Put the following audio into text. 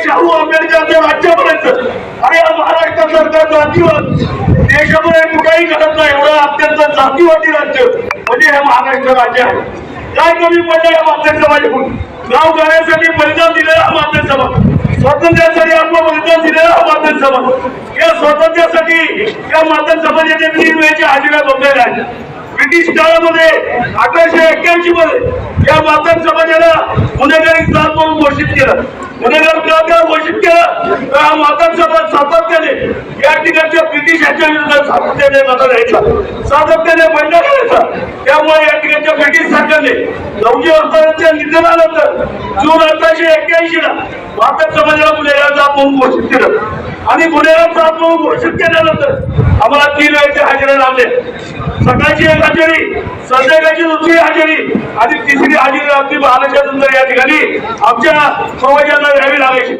शाहू आंबेडकरच्या राज्यापर्यंत आणि या महाराष्ट्र सरकार जातीवाद देशामध्ये कुठेही करत नाही एवढं अत्यंत जातीवादी राज्य म्हणजे हे महाराष्ट्र राज्य आहे. काय कमी पडलं या माध्यम समाजाकडून गाव गाण्यासाठी बलिदान दिलेला हा माध्यम समाज स्वातंत्र्यासाठी आपलं बलिदान दिलेला हा माध्यम समाज या स्वातंत्र्यासाठी या माध्यम समाजाचे तीन वेळेच्या हाजिरा बघलेल्या आहेत. ब्रिटिश काळामध्ये अठराशे एक्क्याऐंशी मध्ये या मातन समाजाला गुन्हेगारी जात घोषित केलं गुन्हेगार का घोषित केलं तर हा मतदार समाज सातत्याने या ठिकाणच्या ब्रिटिश ब्रिटिशांच्या विरोधात सातत्याने लढा द्यायचा सातत्याने बंड करायचा त्यामुळे या ठिकाणच्या ब्रिटिश सरकारने लवजी अर्थांच्या निधनानंतर जून अठराशे एक्क्याऐंशी ला मातन समाजाला गुन्हेगार जात म्हणून घोषित केलं. आणि गुन्हेगार जात म्हणून घोषित केल्यानंतर आम्हाला तीन वेळेचे हजेरे लावले. सकाळची एक हजेरी संध्याकाळची दुसरी हजेरी आणि तिसरी हजेरी रात्री बाराच्या या ठिकाणी आमच्या समाजाला द्यावी लागायची.